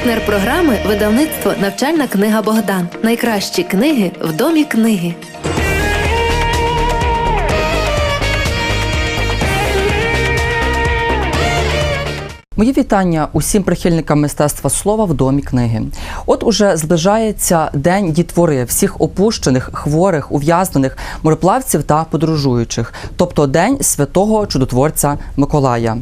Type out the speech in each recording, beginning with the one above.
Партнер програми видавництво Навчальна книга Богдан. Найкращі книги в домі книги. Мої вітання усім прихильникам мистецтва слова в домі книги. От уже зближається день дітвори всіх опущених, хворих, ув'язнених, мореплавців та подорожуючих, тобто День святого чудотворця Миколая.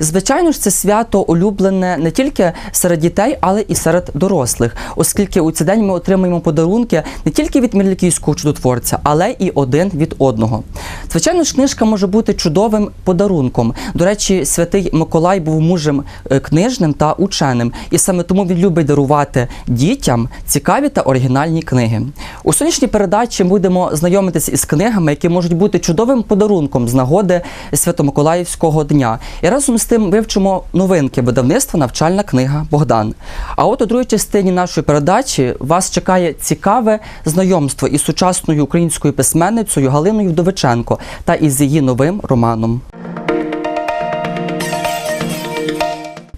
Звичайно ж, це свято улюблене не тільки серед дітей, але і серед дорослих, оскільки у цей день ми отримуємо подарунки не тільки від мірлікійського чудотворця, але і один від одного. Звичайно ж, книжка може бути чудовим подарунком. До речі, святий Миколай був мужем е, книжним та ученим, і саме тому він любить дарувати дітям цікаві та оригінальні книги. У сьогоднішній передачі будемо знайомитися із книгами, які можуть бути чудовим подарунком з нагоди Свято-Миколаївського дня. І разом з тим вивчимо новинки видавництва Навчальна книга Богдан. А от у другій частині нашої передачі вас чекає цікаве знайомство із сучасною українською письменницею Галиною Вдовиченко та із її новим романом.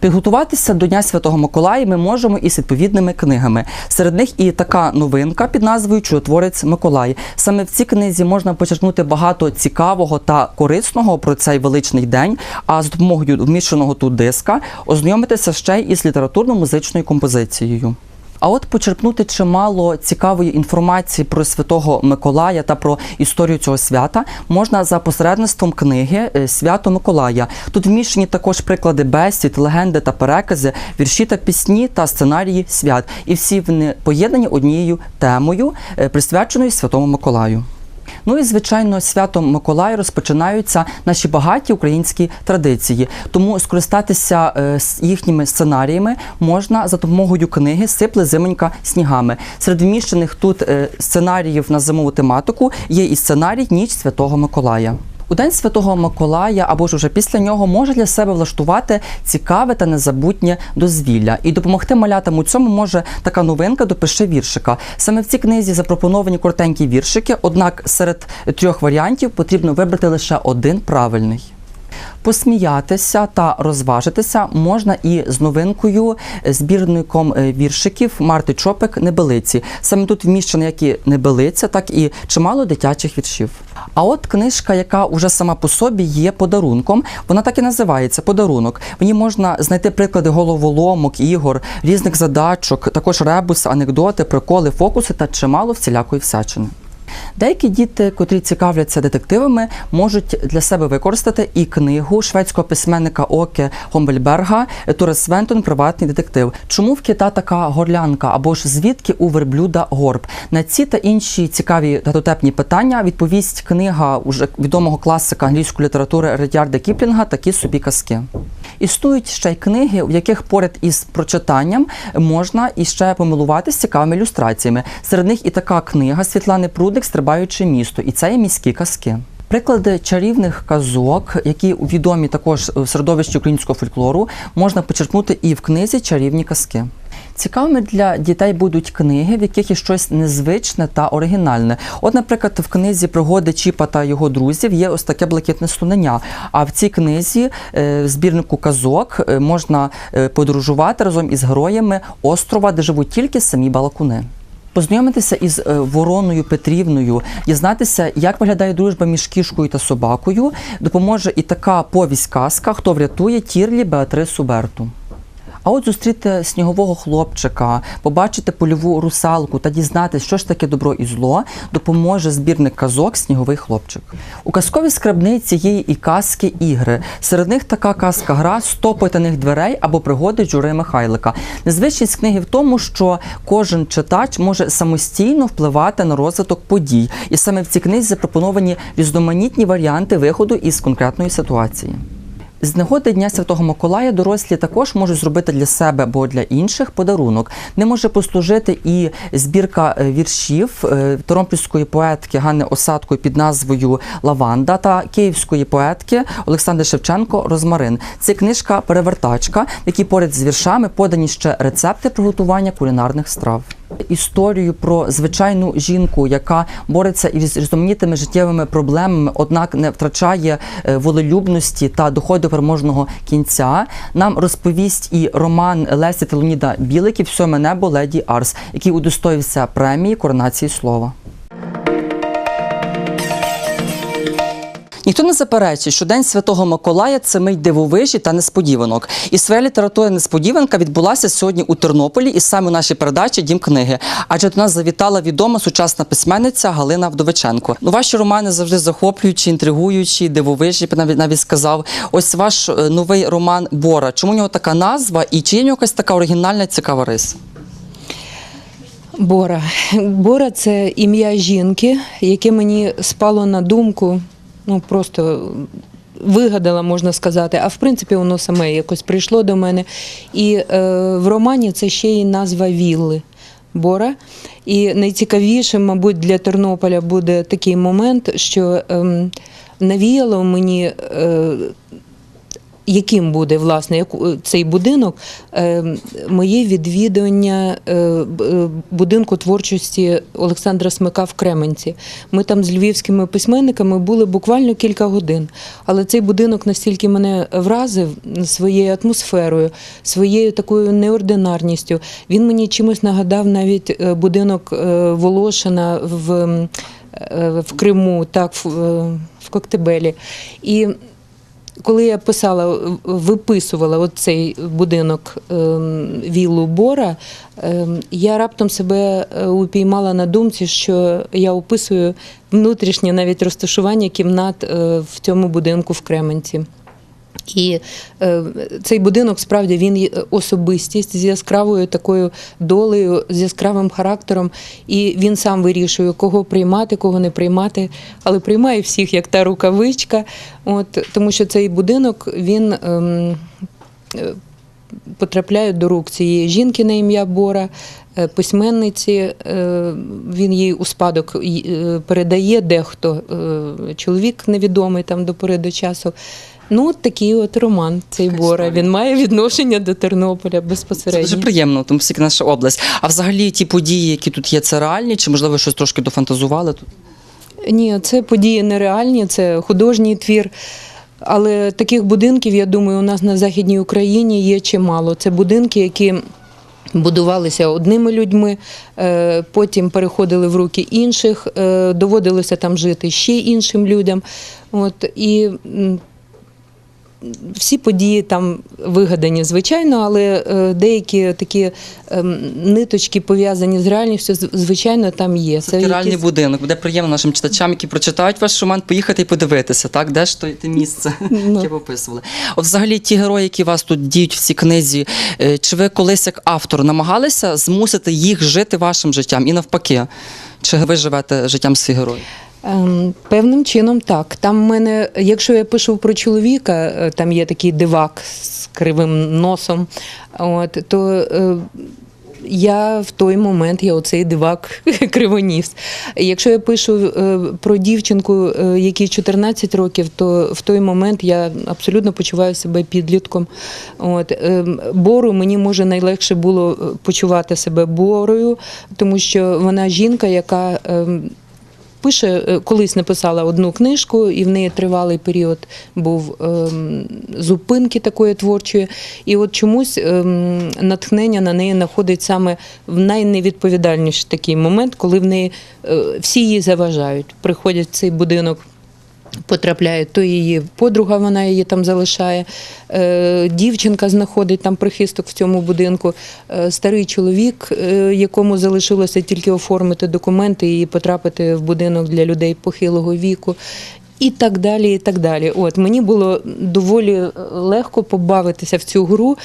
Підготуватися до Дня Святого Миколая ми можемо із відповідними книгами. Серед них і така новинка під назвою Чудотворець Миколай. Саме в цій книзі можна почерпнути багато цікавого та корисного про цей величний день. А з допомогою вміщеного тут диска ознайомитися ще й із літературно-музичною композицією. А от почерпнути чимало цікавої інформації про святого Миколая та про історію цього свята можна за посередництвом книги е, Свято Миколая. Тут вміщені також приклади бесід, легенди та перекази, вірші та пісні та сценарії свят. І всі вони поєднані однією темою, е, присвяченою Святому Миколаю. Ну і звичайно, святом Миколая розпочинаються наші багаті українські традиції. Тому скористатися е, їхніми сценаріями можна за допомогою книги Сипле зименька снігами. Серед вміщених тут е, сценаріїв на зимову тематику є і сценарій Ніч Святого Миколая. У День Святого Миколая або ж уже після нього може для себе влаштувати цікаве та незабутнє дозвілля. І допомогти малятам у цьому може така новинка допиши віршика. Саме в цій книзі запропоновані коротенькі віршики, однак серед трьох варіантів потрібно вибрати лише один правильний. Посміятися та розважитися можна і з новинкою е, збірником е, віршиків Марти Чопик Небелиці. Саме тут вміщено як і небелиця, так і чимало дитячих віршів. А от книжка, яка уже сама по собі є подарунком, вона так і називається подарунок. В ній можна знайти приклади головоломок, ігор, різних задачок, також ребуси, анекдоти, приколи, фокуси та чимало всілякої всячини. Деякі діти, котрі цікавляться детективами, можуть для себе використати і книгу шведського письменника Оке Гомбельберга Турес Свентон Приватний детектив. Чому в кита така горлянка або ж звідки у верблюда горб? На ці та інші цікаві та дотепні питання відповість книга уже відомого класика англійської літератури Редярда Кіплінга Такі собі казки. Існують ще й книги, в яких поряд із прочитанням можна іще помилуватися цікавими ілюстраціями. Серед них і така книга Світлани Прудик Стрибаюче місто, і це є міські казки. Приклади чарівних казок, які відомі також в середовищі українського фольклору, можна почерпнути і в книзі Чарівні казки. Цікавими для дітей будуть книги, в яких є щось незвичне та оригінальне. От, наприклад, в книзі пригоди Чіпа та його друзів є ось таке блакитне слонення. А в цій книзі е, в збірнику казок е, можна е, подорожувати разом із героями острова, де живуть тільки самі балакуни. Познайомитися із е, Вороною Петрівною, дізнатися, як виглядає дружба між кішкою та собакою, допоможе і така повість казка, хто врятує Тірлі Беатрису Берту. А от зустріти снігового хлопчика, побачити польову русалку та дізнатися, що ж таке добро і зло, допоможе збірник казок Сніговий хлопчик. У казковій скарбниці є і казки ігри. Серед них така казка гра «100 потайних дверей або пригоди Джури Михайлика. Незвичність книги в тому, що кожен читач може самостійно впливати на розвиток подій, і саме в цій книзі запропоновані різноманітні варіанти виходу із конкретної ситуації. З нагоди Дня Святого Миколая дорослі також можуть зробити для себе або для інших подарунок. Не може послужити і збірка е, віршів е, торомпільської поетки Ганни Осадкої під назвою Лаванда та київської поетки Олександри Шевченко Розмарин. Це книжка Перевертачка, в якій поряд з віршами подані ще рецепти приготування кулінарних страв. Історію про звичайну жінку, яка бореться із різноманітними життєвими проблемами, однак не втрачає е, волелюбності та доходить до переможного кінця. Нам розповість і роман Лесі та Леоніда Біликів «Сьоме небо леді Арс, який удостоївся премії коронації слова. Ніхто не заперечить, що День Святого Миколая це мить дивовижі та несподіванок. І своя література несподіванка відбулася сьогодні у Тернополі і саме у нашій передачі Дім книги. Адже до нас завітала відома сучасна письменниця Галина Вдовиченко. Ну, ваші романи завжди захоплюючі, інтригуючі, дивовижі. навіть навіть сказав. Ось ваш е, новий роман Бора. Чому у нього така назва і чи є в нього якась така оригінальна цікава риса? Бора. Бора це ім'я жінки, яке мені спало на думку, ну просто вигадала, можна сказати. А в принципі, воно саме якось прийшло до мене. І е, в романі це ще й назва вілли. Бора. І найцікавішим, мабуть, для Тернополя буде такий момент, що ем, навіяло мені. Е, яким буде власне яку- цей будинок, е, моє відвідування е, е, будинку творчості Олександра Смика в Кременці. Ми там з львівськими письменниками були буквально кілька годин. Але цей будинок настільки мене вразив своєю атмосферою, своєю такою неординарністю. Він мені чимось нагадав навіть е, будинок е, Волошина в, е, в Криму, так, е, в Коктебелі. І коли я писала, виписувала оцей будинок ем, віллу Бора, ем, я раптом себе е, упіймала на думці, що я описую внутрішнє навіть розташування кімнат е, в цьому будинку в Кременці. І е, цей будинок справді він є особистість з яскравою такою долею, з яскравим характером, і він сам вирішує, кого приймати, кого не приймати, але приймає всіх як та рукавичка. От тому, що цей будинок він. Ем, е, Потрапляють до рук цієї жінки на ім'я Бора, е, письменниці. е, Він їй у спадок е, передає дехто е, чоловік невідомий там до пори до часу. Ну, от такий от роман цей Бора. Він має відношення до Тернополя безпосередньо. Це дуже приємно, тому що наша область. А взагалі ті події, які тут є, це реальні, чи можливо щось трошки дофантазували тут? Ні, це події нереальні, це художній твір. Але таких будинків, я думаю, у нас на Західній Україні є чимало. Це будинки, які будувалися одними людьми, е, потім переходили в руки інших, е, доводилося там жити ще іншим людям. От, і всі події там вигадані, звичайно, але е, деякі такі ем, ниточки пов'язані з реальністю, звичайно, там є. Це реальний якісь- будинок. Буде приємно нашим читачам, які прочитають ваш роман, поїхати і подивитися, так? Де ж то те місце, Ну. яке ви описували. От взагалі ті герої, які вас тут діють в цій книзі, е, чи ви колись як автор намагалися змусити їх жити вашим життям і навпаки? Чи ви живете життям своїх героїв? Ем, Певним чином так. Там в мене, якщо я пишу про чоловіка, е, там є такий дивак з кривим носом. От, то е, я в той момент я оцей дивак кривоніс. Якщо я пишу е, про дівчинку, якій 14 років, то в той момент я абсолютно почуваю себе підлітком. От, ем, бору мені може найлегше було почувати себе борою, тому що вона жінка, яка. ем, Пише, е, колись написала одну книжку, і в неї тривалий період був ем, зупинки такої творчої. І от чомусь ем, натхнення на неї знаходить саме в найневідповідальніший такий момент, коли в неї е, всі її заважають. Приходять в цей будинок. Потрапляє, то її подруга, вона її там залишає. Е, дівчинка знаходить там прихисток в цьому будинку. Е, старий чоловік, е, якому залишилося тільки оформити документи і потрапити в будинок для людей похилого віку. І так далі, і так далі. От мені було доволі легко побавитися в цю гру,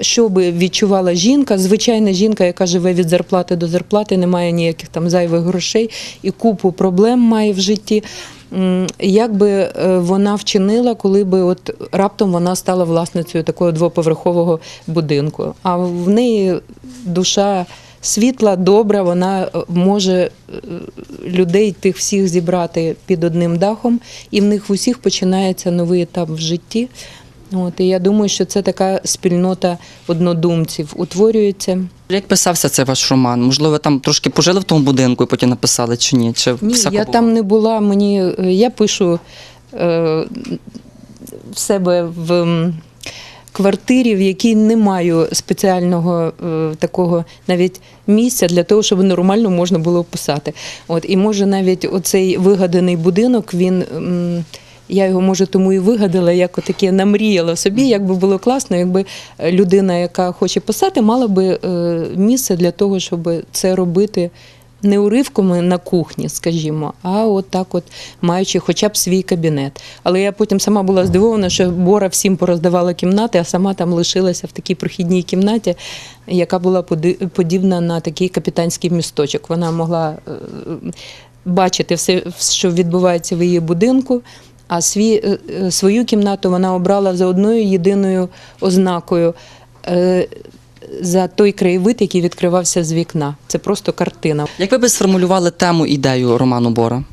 що би відчувала жінка, звичайна жінка, яка живе від зарплати до зарплати, не має ніяких там зайвих грошей і купу проблем має в житті. Як би е, вона вчинила, коли би от раптом вона стала власницею такого двоповерхового будинку? А в неї душа світла, добра, вона е, може е, людей тих всіх зібрати під одним дахом, і в них в усіх починається новий етап в житті. От, і я думаю, що це така спільнота однодумців утворюється. Як писався цей ваш роман? Можливо, там трошки пожили в тому будинку і потім написали чи ні? Чи Ні, всяко я було? там не була. Мені е, я пишу е, в себе в квартирі, в якій не маю спеціального е, такого навіть місця для того, щоб нормально можна було писати. От і може навіть оцей вигаданий будинок, він. м, я його може тому і вигадала, як отаке намріяла собі. Як би було класно, якби людина, яка хоче писати, мала би е, місце для того, щоб це робити не уривками на кухні, скажімо, а от так, от маючи хоча б свій кабінет. Але я потім сама була здивована, що Бора всім пороздавала кімнати, а сама там лишилася в такій прохідній кімнаті, яка була подібна на такий капітанський місточок. Вона могла е, бачити все, що відбувається в її будинку. А свій, е, е, свою кімнату вона обрала за одною єдиною ознакою е, за той краєвид, який відкривався з вікна. Це просто картина. Як ви б сформулювали тему ідею роману Бора?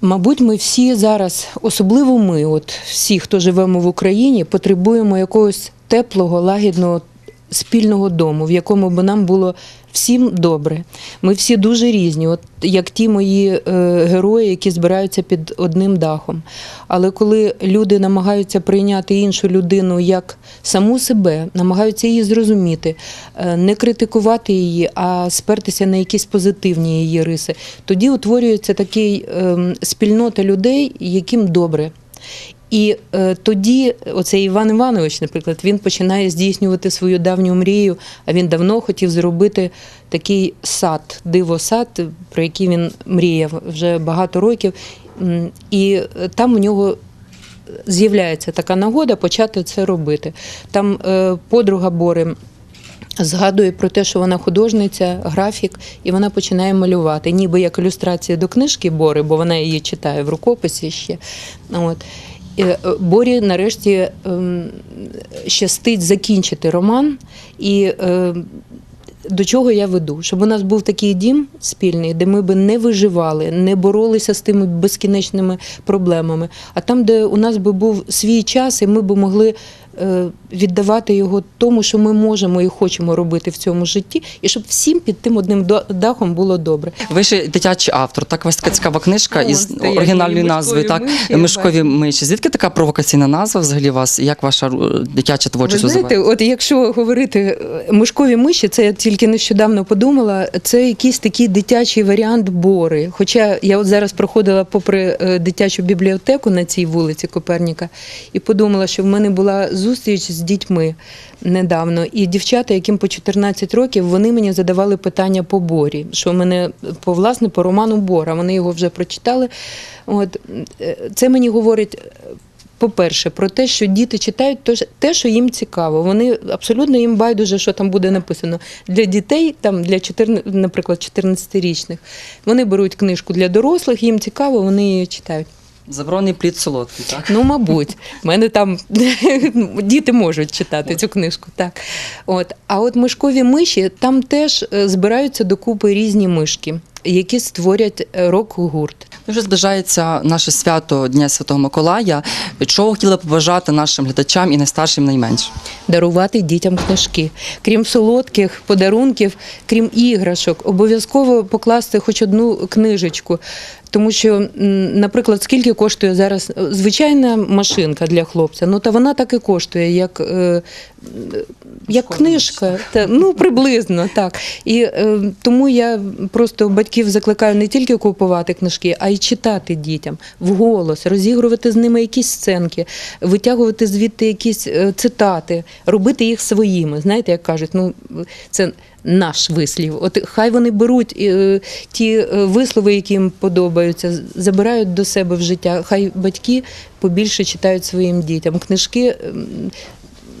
Мабуть, ми всі зараз, особливо ми, от всі, хто живемо в Україні, потребуємо якогось теплого, лагідного спільного дому, в якому би нам було всім добре. Ми всі дуже різні, от як ті мої е, герої, які збираються під одним дахом. Але коли люди намагаються прийняти іншу людину як саму себе, намагаються її зрозуміти, е, не критикувати її, а спертися на якісь позитивні її риси, тоді утворюється такий ем, спільнота людей, яким добре. І е, тоді оцей Іван Іванович, наприклад, він починає здійснювати свою давню мрію, а він давно хотів зробити такий сад, диво-сад, про який він мріяв вже багато років. І е, там у нього з'являється така нагода почати це робити. Там е, подруга Бори. Згадує про те, що вона художниця, графік, і вона починає малювати, ніби як ілюстрація до книжки Бори, бо вона її читає в рукописі ще. От. Е, Борі нарешті ем, щастить закінчити роман. І е, до чого я веду? Щоб у нас був такий дім спільний, де ми би не виживали, не боролися з тими безкінечними проблемами. А там, де у нас би був свій час, і ми би могли е, віддавати його тому, що ми можемо і хочемо робити в цьому житті, і щоб всім під тим одним дахом було добре. Ви ж дитячий автор, так вас така цікава книжка Ну, із оригінальною назвою, так «Мишкові миші», мишкові миші. Звідки така провокаційна назва взагалі вас? Як ваша е, дитяча Ви творчість знаєте, от якщо говорити е, мишкові миші, це я тільки нещодавно подумала. Це якийсь такий дитячий варіант бори. Хоча я от зараз проходила попри е, дитячу бібліотеку на цій вулиці Коперніка і подумала, що в мене була зустріч з дітьми недавно, і дівчата, яким по 14 років, вони мені задавали питання по борі. Що мене по власне по роману Бора. Вони його вже прочитали. От е, це мені говорить. По-перше, про те, що діти читають те, що їм цікаво. Вони абсолютно їм байдуже, що там буде написано. Для дітей, там для 14, наприклад, 14-річних, вони беруть книжку для дорослих, їм цікаво, вони її читають. Заборонений плід солодкий, так? Ну, мабуть, в мене там діти можуть читати цю книжку. Так. От. А от мишкові миші там теж е, збираються докупи різні мишки, які створять е, рок-гурт. Дуже зближається наше свято Дня Святого Миколая. Чого хотіли б побажати нашим глядачам і найстаршим, найменшим? дарувати дітям книжки. Крім солодких подарунків, крім іграшок, обов'язково покласти хоч одну книжечку. Тому що, наприклад, скільки коштує зараз е, звичайна машинка для хлопця, ну та вона так і коштує, як, е, як книжка. Та, ну, приблизно так. І тому я просто батьків закликаю не тільки купувати книжки, а й читати дітям вголос, розігрувати з ними якісь сценки, витягувати звідти якісь е, цитати, робити їх своїми. Знаєте, як кажуть, ну це наш вислів. От хай вони беруть е, ті е, вислови, які їм подобаються, забирають до себе в життя. Хай батьки побільше читають своїм дітям. Книжки.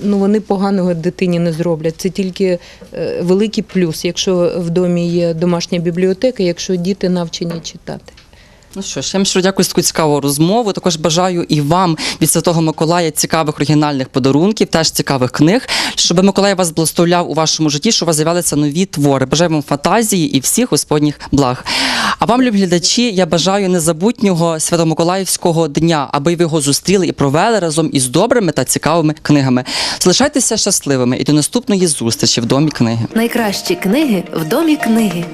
Ну, вони поганого дитині не зроблять. Це тільки е, великий плюс, якщо в домі є домашня бібліотека, якщо діти навчені читати. Ну що ж, я вам щиро дякую за таку цікаву розмову. Також бажаю і вам від Святого Миколая цікавих оригінальних подарунків, теж цікавих книг, щоб Миколай вас благословляв у вашому житті, щоб у вас з'являлися нові твори. Бажаю вам фантазії і всіх господніх благ. А вам, любі глядачі, я бажаю незабутнього Свято-Миколаївського дня, аби ви його зустріли і провели разом із добрими та цікавими книгами. Залишайтеся щасливими і до наступної зустрічі в домі книги. Найкращі книги в домі книги.